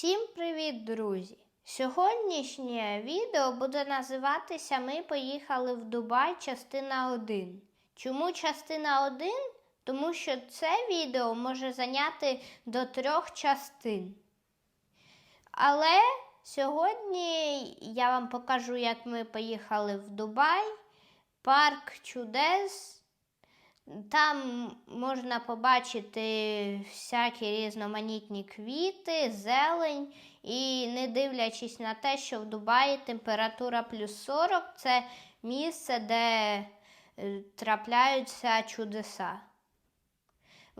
Всім привіт, друзі! Сьогоднішнє відео буде називатися Ми поїхали в Дубай, частина 1. Чому частина 1? Тому що це відео може зайняти до трьох частин. Але сьогодні я вам покажу, як ми поїхали в Дубай, парк чудес. Там можна побачити всякі різноманітні квіти, зелень. І не дивлячись на те, що в Дубаї температура плюс 40, це місце, де е, трапляються чудеса.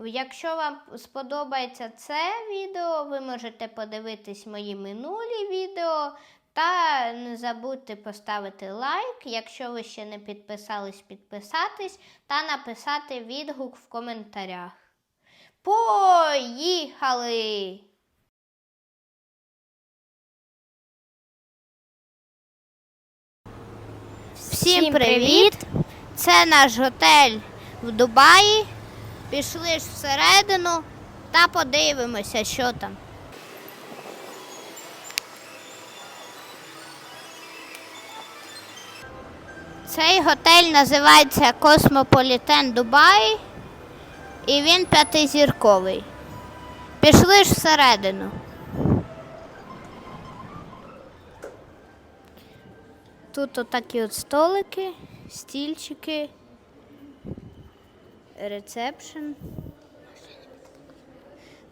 Якщо вам сподобається це відео, ви можете подивитись мої минулі відео. Та не забудьте поставити лайк, якщо ви ще не підписались, підписатись та написати відгук в коментарях. Поїхали! Всім привіт! Це наш готель в Дубаї. Пішли ж всередину та подивимося, що там. Цей готель називається Космополітен Дубай і він п'ятизірковий. Пішли ж всередину. Тут отакі от столики, стільчики, рецепшн.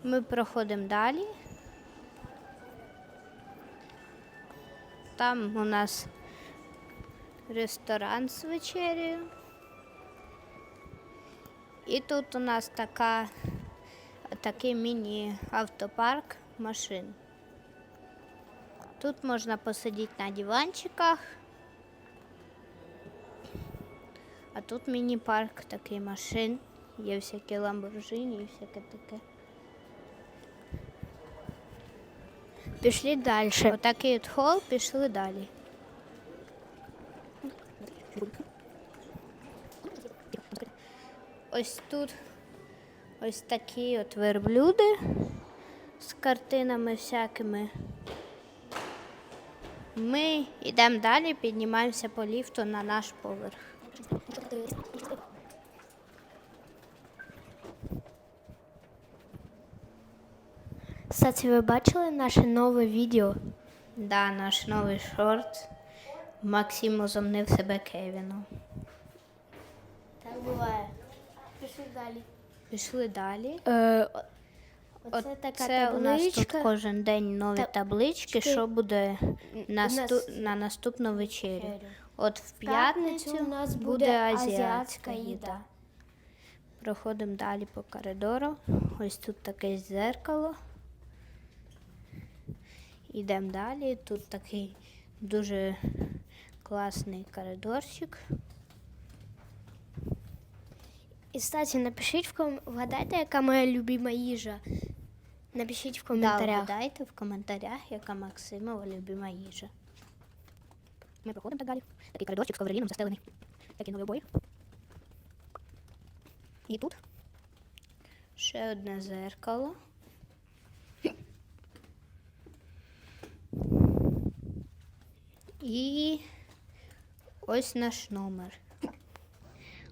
Ми проходимо далі. Там у нас ресторан з вечерею. І тут у нас така, такий міні-автопарк машин. Тут можна посидіти на диванчиках. А тут міні-парк такий машин. Є всякі ламборджині і всяке таке. Пішли далі. Отакий от хол, пішли далі. Ось тут ось такі от верблюди з картинами всякими. Ми йдемо далі, піднімаємося по ліфту на наш поверх. Кстати, ви бачили наше нове відео? Да, наш новий шорт. Максим узомнив себе Кевіну. Так буває. Пішли далі. Пішли далі. Е, От оце така це у нас тут табличка. кожен день нові Та- таблички, що буде насту... нас- на наступну вечерю. вечерю. От в п'ятницю у нас буде азіатська їда. Проходимо далі по коридору. Ось тут таке зеркало. Йдемо далі. Тут такий дуже класний коридорчик. І, кстати, напишіть в ком... вгадайте, яка моя любима їжа. Напишіть в коментарях. Да, вгадайте в коментарях, яка Максимова любима їжа. Ми проходимо так далі. Такий коридорчик з ковроліном застелений. Такі нові обої. І тут ще одне зеркало. І ось наш номер.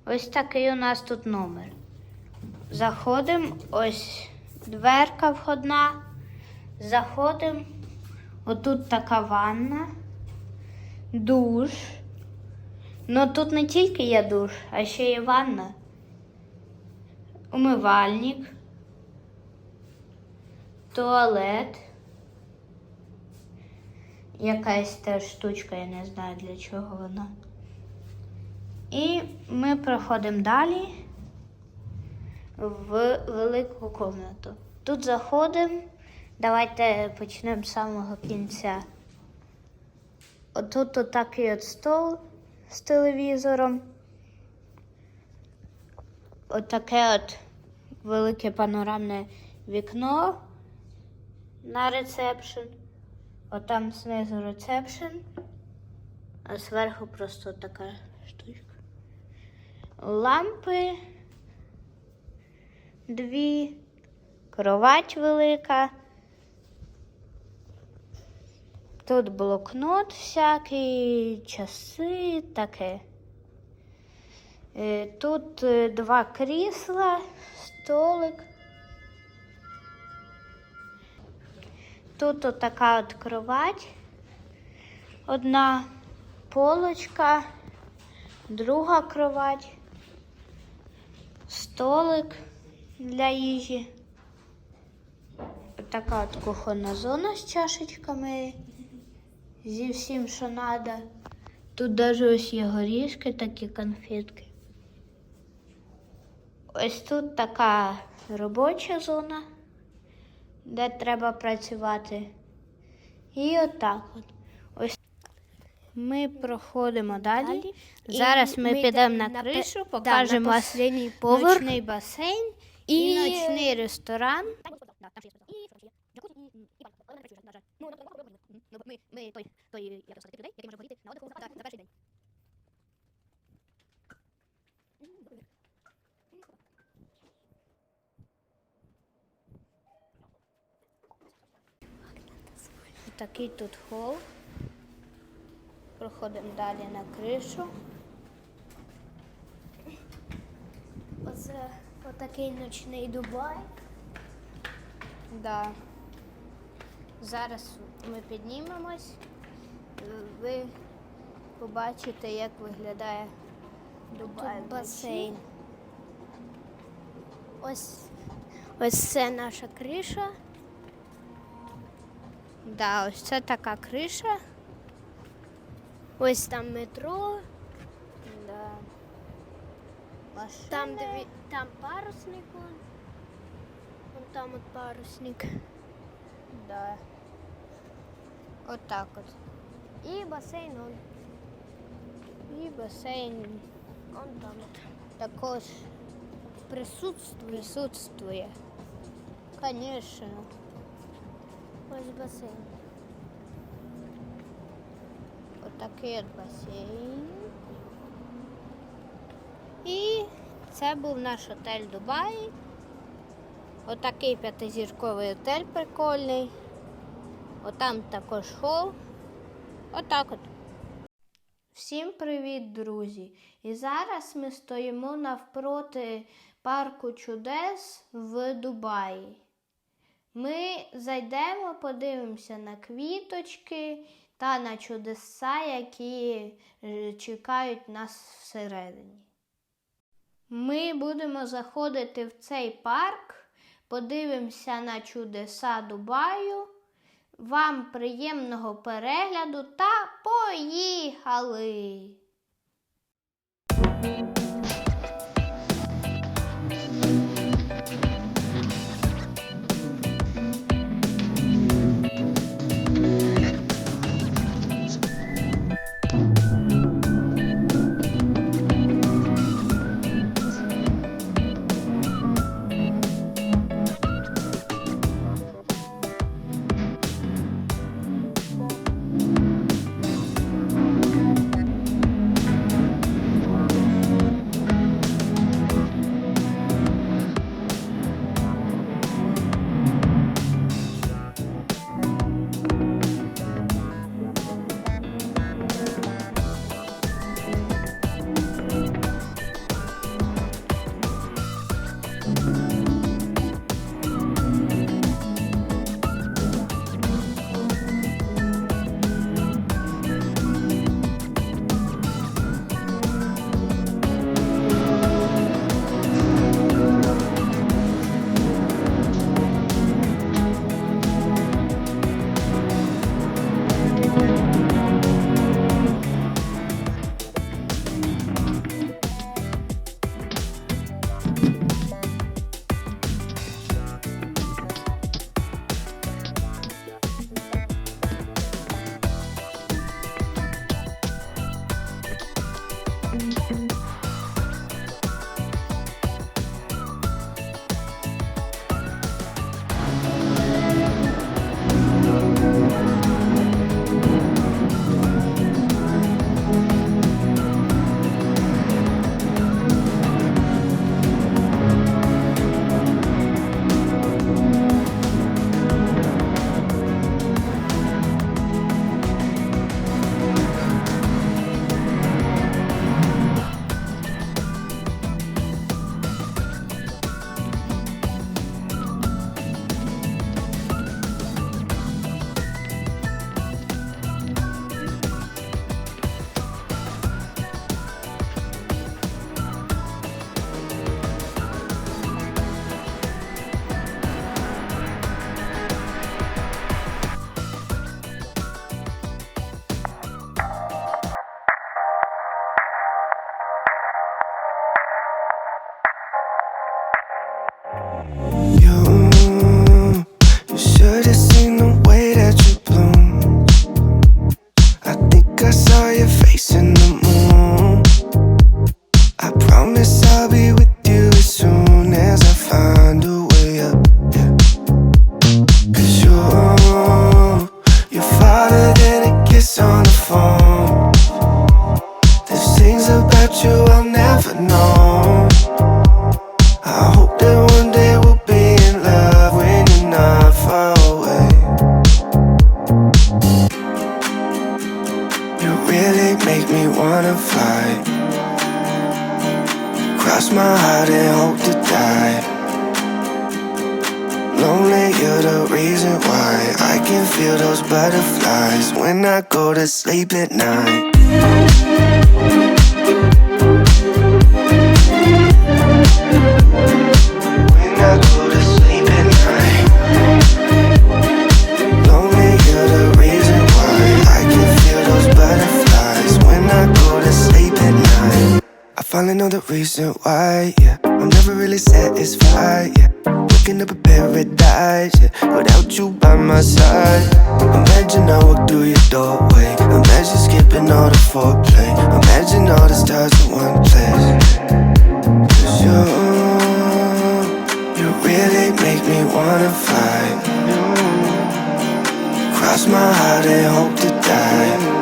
Ось такий у нас тут номер. Заходимо, ось дверка входна. Заходимо. Отут така ванна, душ. Ну тут не тільки є душ, а ще є ванна. Умивальник, туалет. Якась теж штучка, я не знаю для чого вона. І ми проходимо далі в велику кімнату. Тут заходимо. Давайте почнемо з самого кінця. Отут отакий от стол з телевізором. Отаке от велике панорамне вікно на рецепшн. Отам знизу рецепшн, а зверху просто така. Лампи дві, кровать велика, Тут блокнот всякий, часи, таке. Е, Тут е, два крісла, столик. Тут от така от кровать. Одна полочка, друга кровать, столик для їжі. Така от кухонна зона з чашечками, зі всім, що треба. Тут навіть ось є горішки, такі конфетки. Ось тут така робоча зона, де треба працювати. І отак от. Ми проходимо далі. І Зараз ми, ми підемо на на кришу, да, покажемо вас последній поверх. ночний басейн і, І- ночний ресторан. Ми, ми той, той, як сказати, людей, який може поїти на отдиху за, за перший день. Такий тут хол. Проходимо далі на кришу. Оце отакий ночний Дубай. Да. Зараз ми піднімемось. Ви побачите, як виглядає Дубай. Тут басейн. Ось, ось це наша криша. Да, ось це така криша. Ось там метро, Да. Машини. там, там парусник. Вон. Вон там от парусник. Да. Отак от. І басейн он, І басейн он там от. також присутствує. присутствує. Звісно. Ось басейн. Отакий от басейн. І це був наш отель Дубаї. Отакий п'ятизірковий отель прикольний. Отам також хол. Отак от. Всім привіт, друзі! І зараз ми стоїмо навпроти парку чудес в Дубаї. Ми зайдемо, подивимося на квіточки та на чудеса, які е, чекають нас всередині. Ми будемо заходити в цей парк, подивимося на чудеса Дубаю. Вам приємного перегляду та поїхали! que Lonely, you're the reason why I can feel those butterflies when I go to sleep at night. Finally know the reason why, yeah. I'm never really satisfied, yeah. Waking up a paradise, yeah. Without you by my side. Imagine I walk through your doorway. Imagine skipping all the foreplay. Imagine all the stars in one place. Cause you, you really make me wanna fly. Cross my heart and hope to die.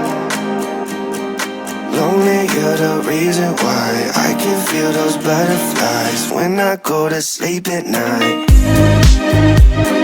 The reason why I can feel those butterflies when I go to sleep at night.